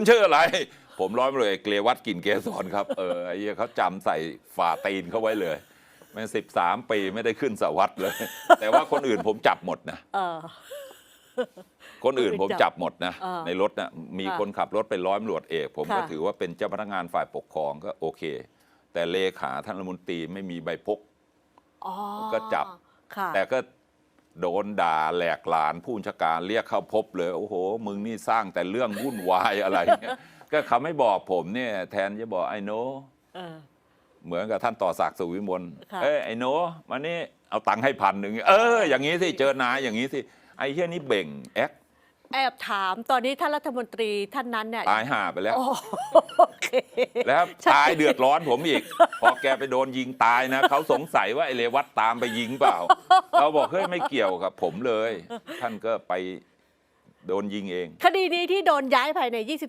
คุณชื่ออะไร ผมร้อยตำรวจเอกเกลียวัดกลินเกสรครับเออไอ้เหี้ยเขาจำใส่ฝ่าตีนเขาไว้เลยแม่สิบสามปีไม่ได้ขึ้นสวัสดเลย แต่ว่าคนอื่นผมจับหมดนะ เออ คนอื่นผมจับหมดนะเออในรถนะมีค่ะคนขับรถเป็นร้อยตำรวจเอก ผมก็ค่ะ ถือว่าเป็นเจ้าพนักงานฝ่ายปกครองก็โอเค แต่เลขาท่านรัฐมนตรีไม่มีใบพก อ๋อก็จับ ค่ะ แต่ก็ โดนด่าแหลกลานผู้บัญชาการเรียกเข้าพบเลย โอ้โห มึงนี่สร้างแต่เรื่องวุ่นวายอะไรเงี้ยก็เขาไม่บอกผมเนี่ยแทนจะบอกไอ้โนเออ เหมือนกับท่านต่อศักดิ์สุวิมลค่ะ เอ้ยไอ้โนมานี่เอาตังค์ให้พันหนึ่งเอออย่างนี้สิเจอนายอย่างนี้สิไอ้เฮียนี่เบ่งแอค แอบถามตอนนี้ท่านรัฐมนตรีท่านนั้นเนี่ยตายห่าไปแล้ว โอโอเคแล้วใช่ตายเดือดร้อนผมอีก พอแกไปโดนยิงตายนะเขาสงสัยว่าไอเลวัตตามไปยิงเปล่า เราบอกเฮ้ยไม่เกี่ยวกับผมเลย ท่านก็ไปโดนยิงเอง คดีนี้ที่โดนย้ายภายใน 24